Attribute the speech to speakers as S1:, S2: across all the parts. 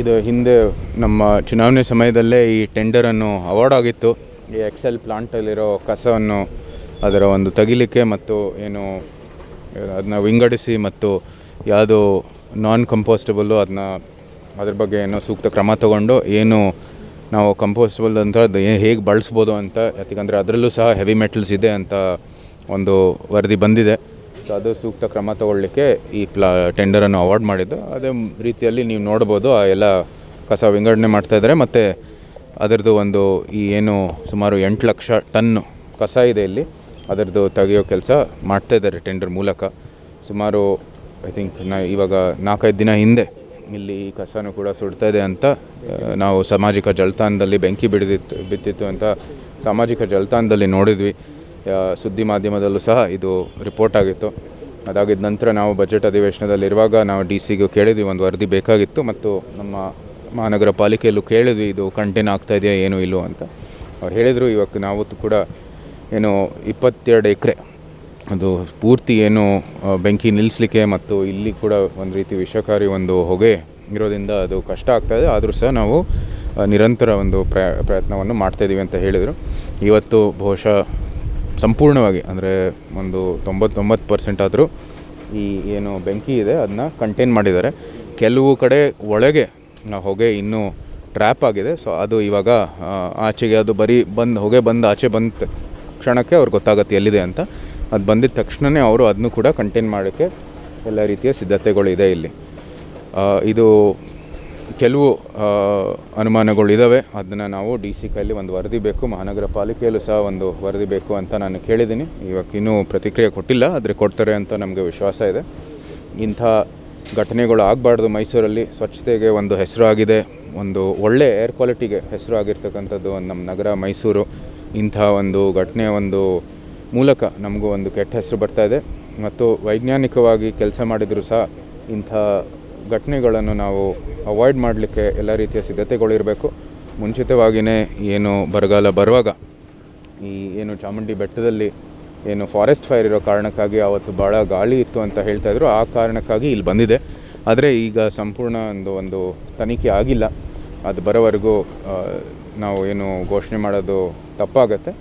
S1: ಇದು ಹಿಂದೆ ನಮ್ಮ ಚುನಾವಣೆ ಸಮಯದಲ್ಲೇ ಈ ಟೆಂಡರನ್ನು ಅವಾರ್ಡ್ ಆಗಿತ್ತು. ಈ ಎಕ್ಸೆಲ್ ಪ್ಲಾಂಟಲ್ಲಿರೋ ಕಸವನ್ನು ಅದರ ಒಂದು ತೆಗಿಲಿಕ್ಕೆ ಮತ್ತು ಏನು, ಅದನ್ನ ವಿಂಗಡಿಸಿ ಮತ್ತು ಯಾವುದು ನಾನ್ ಕಂಪೋಸ್ಟಬಲ್ಲು ಅದನ್ನ ಅದ್ರ ಬಗ್ಗೆ ಏನೋ ಸೂಕ್ತ ಕ್ರಮ ತಗೊಂಡು ಏನು ನಾವು ಕಂಪೋಸ್ಟಬಲ್ ಅಂತ ಹೇಗೆ ಬಳಸ್ಬೋದು ಅಂತ, ಯಾಕಂದರೆ ಅದರಲ್ಲೂ ಸಹ ಹೆವಿ ಮೆಟಲ್ಸ್ ಇದೆ ಅಂತ ಒಂದು ವರದಿ ಬಂದಿದೆ. ಸೊ ಅದು ಸೂಕ್ತ ಕ್ರಮ ತಗೊಳ್ಳಿಕ್ಕೆ ಈ ಪ್ಲಾ ಟೆಂಡರನ್ನು ಅವಾರ್ಡ್ ಮಾಡಿದ್ದು. ಅದೇ ರೀತಿಯಲ್ಲಿ ನೀವು ನೋಡ್ಬೋದು, ಆ ಎಲ್ಲ ಕಸ ವಿಂಗಡಣೆ ಮಾಡ್ತಾ ಇದ್ದಾರೆ. ಮತ್ತು ಅದರದ್ದು ಒಂದು ಈ ಏನು ಸುಮಾರು ಎಂಟು ಲಕ್ಷ ಟನ್ನು ಕಸ ಇದೆ ಇಲ್ಲಿ. ಅದರದ್ದು ತೆಗೆಯೋ ಕೆಲಸ ಮಾಡ್ತಾ ಇದ್ದಾರೆ ಟೆಂಡರ್ ಮೂಲಕ. ಸುಮಾರು ಐ ಥಿಂಕ್ ನಾ, ಇವಾಗ ನಾಲ್ಕೈದು ದಿನ ಹಿಂದೆ ಇಲ್ಲಿ ಈ ಕಸನೂ ಕೂಡ ಇದೆ ಅಂತ ನಾವು ಸಾಮಾಜಿಕ ಜಲತಾಣದಲ್ಲಿ ಬೆಂಕಿ ಬಿಡಿದಿತ್ತು ಬಿತ್ತಿತ್ತು ಅಂತ ಸಾಮಾಜಿಕ ಜಲತಾಣದಲ್ಲಿ ನೋಡಿದ್ವಿ. ಸುದ್ದಿ ಮಾಧ್ಯಮದಲ್ಲೂ ಸಹ ಇದು ರಿಪೋರ್ಟ್ ಆಗಿತ್ತು. ಅದಾಗಿದ್ದ ನಂತರ ನಾವು ಬಜೆಟ್ ಅಧಿವೇಶನದಲ್ಲಿರುವಾಗ ನಾವು ಡಿ ಸಿಗೂ ಕೇಳಿದ್ವಿ, ಒಂದು ವರದಿ ಬೇಕಾಗಿತ್ತು ಮತ್ತು ನಮ್ಮ ಮಹಾನಗರ ಪಾಲಿಕೆಯಲ್ಲೂ ಕೇಳಿದ್ವಿ, ಇದು ಕಂಟೇನ್ ಆಗ್ತಾ ಇದೆಯಾ, ಏನು ಇಲ್ಲೋ ಅಂತ. ಅವ್ರು ಹೇಳಿದರು ಇವತ್ತು ನಾವು ಕೂಡ ಏನು ಇಪ್ಪತ್ತೆರಡು ಎಕರೆ, ಅದು ಪೂರ್ತಿ ಏನು ಬೆಂಕಿ ನಿಲ್ಲಿಸಲಿಕ್ಕೆ ಮತ್ತು ಇಲ್ಲಿ ಕೂಡ ಒಂದು ರೀತಿ ವಿಷಕಾರಿ ಒಂದು ಹೊಗೆ ಇರೋದ್ರಿಂದ ಅದು ಕಷ್ಟ ಆಗ್ತಾಯಿದೆ ಆದರೂ ಸಹ ನಾವು ನಿರಂತರ ಒಂದು ಪ್ರಯ, ಪ್ರಯತ್ನವನ್ನು ಮಾಡ್ತಾಯಿದ್ದೀವಿ ಅಂತ ಹೇಳಿದರು. ಇವತ್ತು ಬಹುಶಃ ಸಂಪೂರ್ಣವಾಗಿ, ಅಂದರೆ ಒಂದು ತೊಂಬತ್ತೊಂಬತ್ತು ಪರ್ಸೆಂಟ್ ಆದರೂ ಈ ಏನು ಬೆಂಕಿ ಇದೆ ಅದನ್ನ ಕಂಟೈನ್ ಮಾಡಿದ್ದಾರೆ. ಕೆಲವು ಕಡೆ ಒಳಗೆ ಹೊಗೆ ಇನ್ನೂ ಟ್ರ್ಯಾಪ್ ಆಗಿದೆ. ಸೊ ಅದು ಇವಾಗ ಆಚೆಗೆ ಅದು ಬರೀ ಬಂದು, ಹೊಗೆ ಬಂದು ಆಚೆ ಬಂದ ಕ್ಷಣಕ್ಕೆ ಅವ್ರಿಗೆ ಗೊತ್ತಾಗುತ್ತೆ ಎಲ್ಲಿದೆ ಅಂತ. ಅದು ಬಂದಿದ ತಕ್ಷಣವೇ ಅವರು ಅದನ್ನು ಕೂಡ ಕಂಟೈನ್ ಮಾಡೋಕ್ಕೆ ಎಲ್ಲ ರೀತಿಯ ಸಿದ್ಧತೆಗಳು ಇದೆ ಇಲ್ಲಿ. ಇದು ಕೆಲವು ಅನುಮಾನಗಳಿದ್ದಾವೆ ಅದನ್ನು ನಾವು ಡಿ ಸಿ ಕೈಲಿ ಒಂದು ವರದಿ ಬೇಕು, ಮಹಾನಗರ ಪಾಲಿಕೆಯಲ್ಲೂ ಸಹ ಒಂದು ವರದಿ ಬೇಕು ಅಂತ ನಾನು ಕೇಳಿದ್ದೀನಿ. ಇವಾಗ ಇನ್ನೂ ಪ್ರತಿಕ್ರಿಯೆ ಕೊಟ್ಟಿಲ್ಲ, ಆದರೆ ಕೊಡ್ತಾರೆ ಅಂತ ನಮಗೆ ವಿಶ್ವಾಸ ಇದೆ. ಇಂಥ ಘಟನೆಗಳು ಆಗಬಾರ್ದು ಮೈಸೂರಲ್ಲಿ. ಸ್ವಚ್ಛತೆಗೆ ಒಂದು ಹೆಸರು ಆಗಿದೆ ಒಂದು ಒಳ್ಳೆ ಏರ್ ಕ್ವಾಲಿಟಿಗೆ ಹೆಸರು ಆಗಿರ್ತಕ್ಕಂಥದ್ದು ಒಂದು ನಮ್ಮ ನಗರ ಮೈಸೂರು. ಇಂಥ ಒಂದು ಘಟನೆಯ ಒಂದು ಮೂಲಕ ನಮಗೂ ಒಂದು ಕೆಟ್ಟ ಹೆಸರು ಬರ್ತಾ ಇದೆ. ಮತ್ತು ವೈಜ್ಞಾನಿಕವಾಗಿ ಕೆಲಸ ಮಾಡಿದರೂ ಸಹ ಇಂಥ ಘಟನೆಗಳನ್ನು ನಾವು ಅವಾಯ್ಡ್ ಮಾಡಲಿಕ್ಕೆ ಎಲ್ಲ ರೀತಿಯ ಸಿದ್ಧತೆಗಳಿರಬೇಕು. ಮುಂಚಿತವಾಗಿಯೇ ಏನು ಬರಗಾಲ ಬರುವಾಗ ಈ ಏನು ಚಾಮುಂಡಿ ಬೆಟ್ಟದಲ್ಲಿ ಏನು ಫಾರೆಸ್ಟ್ ಫೈರ್ ಇರೋ ಕಾರಣಕ್ಕಾಗಿ ಆವತ್ತು ಭಾಳ ಗಾಳಿ ಇತ್ತು ಅಂತ ಹೇಳ್ತಾ ಇದ್ರು. ಆ ಕಾರಣಕ್ಕಾಗಿ ಇಲ್ಲಿ ಬಂದಿದೆ. ಆದರೆ ಈಗ ಸಂಪೂರ್ಣ ಒಂದು ಒಂದು ತನಿಖೆ ಆಗಿಲ್ಲ. ಅದು ಬರೋವರೆಗೂ ನಾವು ಏನು ಘೋಷಣೆ ಮಾಡೋದು ತಪ್ಪಾಗತ್ತೆ.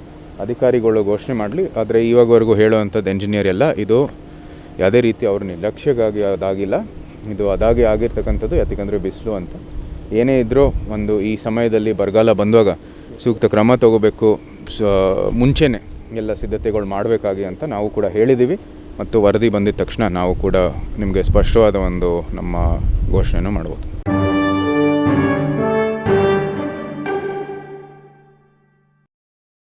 S1: ಅಧಿಕಾರಿಗಳು ಘೋಷಣೆ ಮಾಡಲಿ. ಆದರೆ ಇವಾಗವರೆಗೂ ಹೇಳುವಂಥದ್ದು ಎಂಜಿನಿಯರ್ ಎಲ್ಲ, ಇದು ಯಾವುದೇ ರೀತಿ ಅವ್ರ ನಿರ್ಲಕ್ಷ್ಯಕ್ಕಾಗಿ ಅದಾಗಿಲ್ಲ. ಇದು ಅದಾಗಿ ಆಗಿರ್ತಕ್ಕಂಥದ್ದು ಯಾಕಂದರೆ ಬಿಸಿಲು ಅಂತ. ಏನೇ ಇದ್ದರೂ ಒಂದು ಈ ಸಮಯದಲ್ಲಿ ಬರಗಾಲ ಬಂದಾಗ ಸೂಕ್ತ ಕ್ರಮ ತಗೋಬೇಕು. ಸ, ಮುಂಚೆನೇ ಎಲ್ಲ ಸಿದ್ಧತೆಗಳು ಮಾಡಬೇಕಾಗಿ ಅಂತ ನಾವು ಕೂಡ ಹೇಳಿದ್ದೀವಿ ಮತ್ತು ವರದಿ ಬಂದಿದ ತಕ್ಷಣ ನಾವು ಕೂಡ ನಿಮಗೆ ಸ್ಪಷ್ಟವಾದ ಒಂದು ನಮ್ಮ ಘೋಷಣೆಯನ್ನು ಮಾಡ್ಬೋದು.